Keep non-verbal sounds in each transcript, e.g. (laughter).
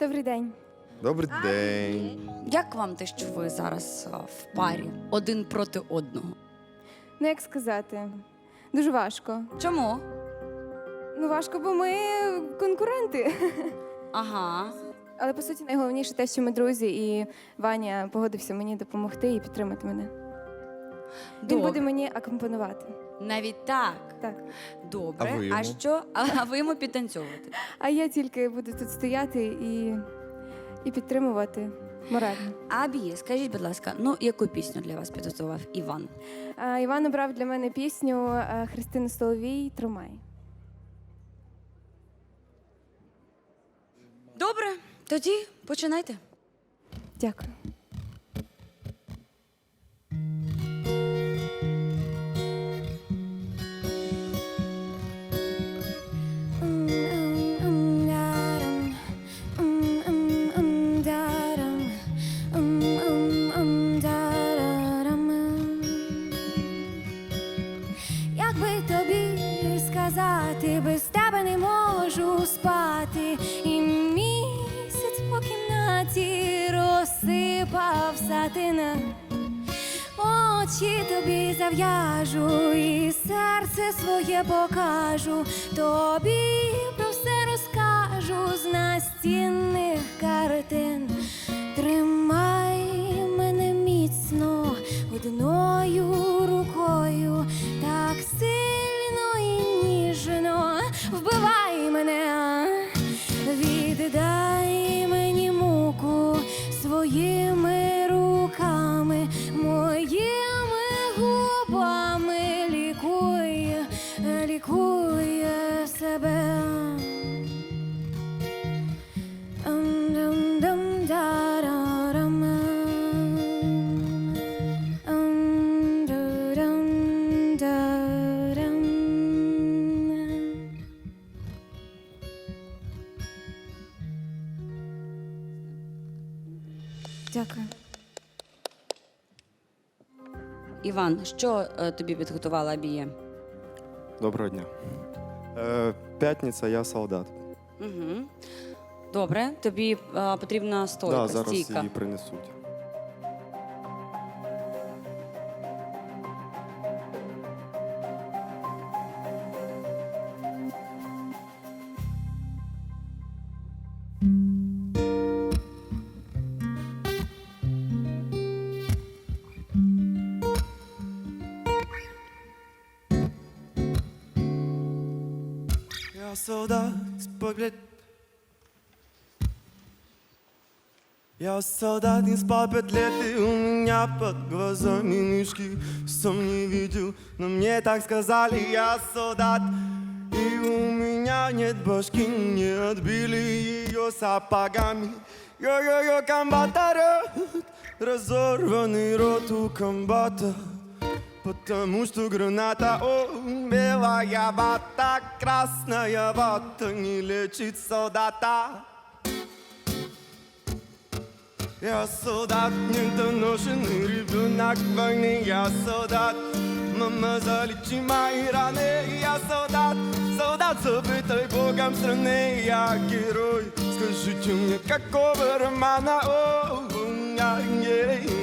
Добрий день. Добрий день. Як вам те, що ви зараз а, в парі один проти одного? Ну, як сказати, дуже важко. Чому? Ну, важко, бо ми конкуренти. (laughs) Ага. Але по суті, найголовніше те, що ми друзі, і Ваня погодився мені допомогти і підтримати мене. Він Добре. буде мені акомпонувати. Навіть так. Так. Добре. А ви йому? що? А ви йому підтанцьовувати? А я тільки буду тут стояти і, і підтримувати морально. Абі, скажіть, будь ласка, ну яку пісню для вас підготував Іван? А, Іван обрав для мене пісню е, Христини Соловій Тромай. Добре, тоді починайте. Дякую. Би тобі сказати, без тебе не можу спати, і місяць по кімнаті розсипав сатина. Очі тобі зав'яжу і серце своє покажу, тобі про все розкажу з настінних картин. Тримай мене міцно одною рукою, сильно і ніжно. Вбивай мене, Іван, що е, тобі підготувала Абія? Доброго дня. Е, п'ятниця, я солдат. Угу. Добре, тобі е, потрібна стойка, да, зараз стійка. її принесуть. Солдат, погляд. Я солдат, не спал пять лет, и у меня под глазами мешки Сам не видел, но мне так сказали, я солдат И у меня нет башки, не отбили ее сапогами Йо-йо-йо, комбата рот, разорванный рот у комбата Потому что граната, о, белая вата, красная вата не лечит солдата. Я солдат, недоношенный ребенок войны, я солдат. Мама, залечи мои раны, я солдат, солдат, забытый богом страны, я герой. Скажите мне, какого романа, о, я не, не,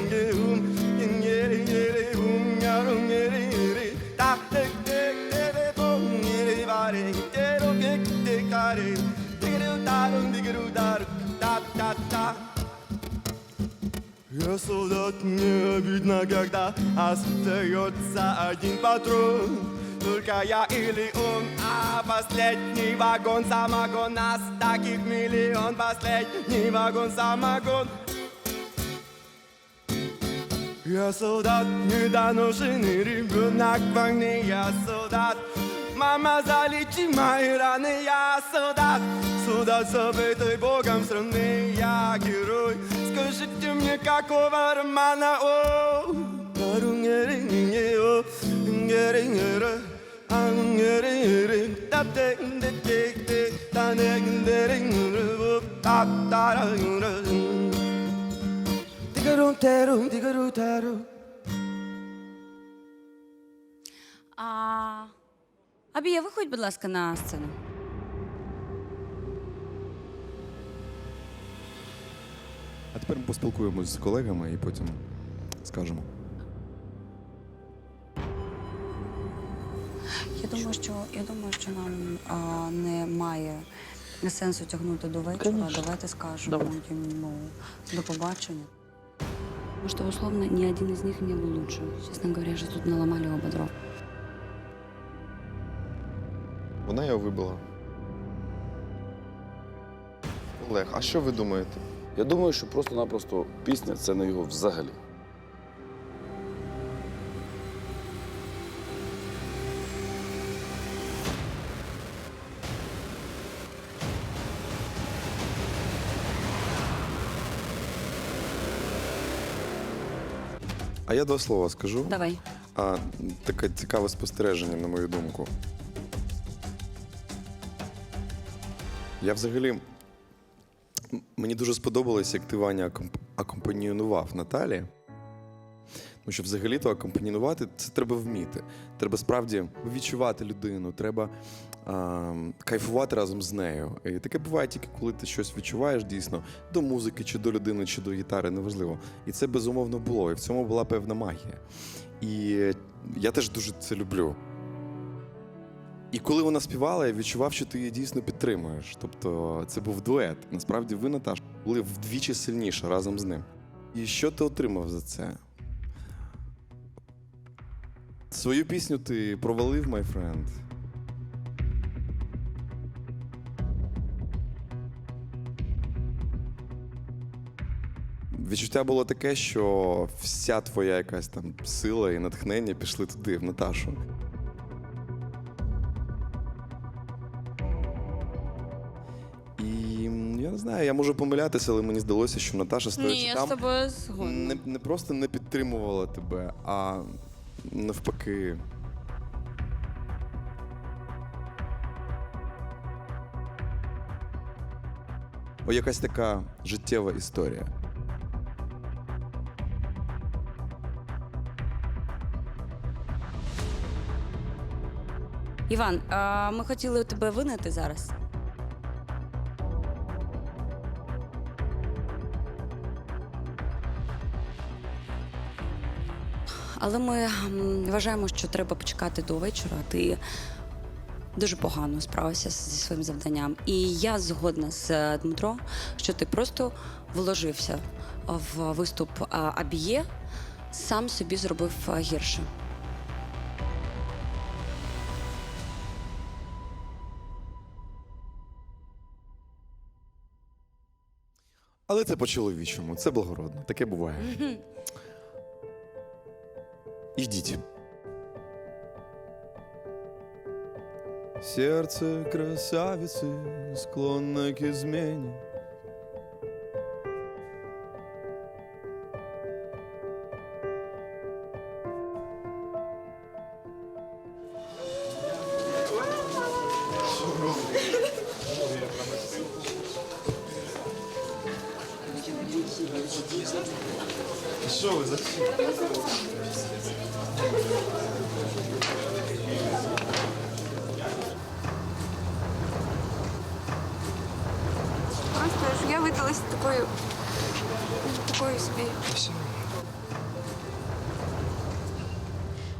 Я солдат, мне обидно, когда остается один патрон. Только я или он, а последний вагон самогон Нас таких миллион, последний вагон самогон. Я солдат, недоношенный ребенок войны Я солдат, мама, залечи мои раны Я солдат, солдат, забытый богом страны Я герой, скажите мне, какого романа О, Парунгеринге, о, ngeringeре, ангеринgeре, тап-тек-тек-тек-тек, танегндеринgeре, о, тап-тарангере. Тигару-теру, тигару-теру. А... Абія, виходь, будь ласка, на сцену. А тепер ми поспілкуємось з колегами і потім скажемо. Я думаю, що я думаю, що нам а, немає сенсу тягнути до вечора. Давайте скажемо йому до побачення. Потому что, условно, ни один из них не был лучше. Честно говоря, же тут наломали оба дров. Вона його вибила. Олег, а що ви думаєте? Я думаю, що просто-напросто пісня це не його взагалі. А я два слова скажу. Давай. А, таке цікаве спостереження, на мою думку. Я взагалі. Мені дуже сподобалось, як ти Ваня акомп- акомпаніював Наталі. Тому що взагалі-то акомпаніювати це треба вміти. Треба справді відчувати людину, треба а, кайфувати разом з нею. І таке буває тільки коли ти щось відчуваєш дійсно до музики, чи до людини, чи до гітари, неважливо. І це безумовно було. І в цьому була певна магія. І я теж дуже це люблю. І коли вона співала, я відчував, що ти її дійсно підтримуєш. Тобто це був дует. Насправді ви, Наташа, були вдвічі сильніше разом з ним. І що ти отримав за це? Свою пісню ти провалив, my friend. Відчуття було таке, що вся твоя якась там сила і натхнення пішли туди, в Наташу. Знаю, я можу помилятися, але мені здалося, що Наташа стоячи там, тобою згодна. не, не просто не підтримувала тебе, а навпаки. О, якась така життєва історія. Іван, а, ми хотіли тебе винайти зараз. Але ми вважаємо, що треба почекати до вечора. Ти дуже погано справився зі своїм завданням. І я згодна з е, Дмитро, що ти просто вложився в виступ а, Абіє, сам собі зробив гірше. Але це по-чоловічому, це благородно, таке буває. Ідіть. Сердце красавицы склонно к измене. Що ви за Просто я видалася такою. такою собі.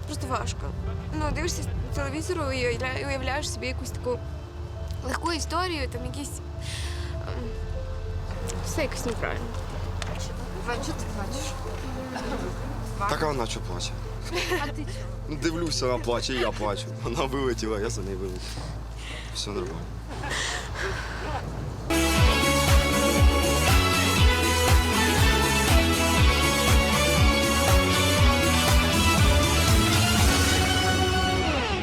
Просто важко. Ну, дивишся телевізору і уявляєш собі якусь таку легку історію, там якісь. ем, Все якось неправильно. Вань, що ти плачеш? Так а вона що плаче? А ти чого? Ну, Дивлюся, вона плаче, і я плачу. Вона вилетіла, я за нею вилетів. Все нормально.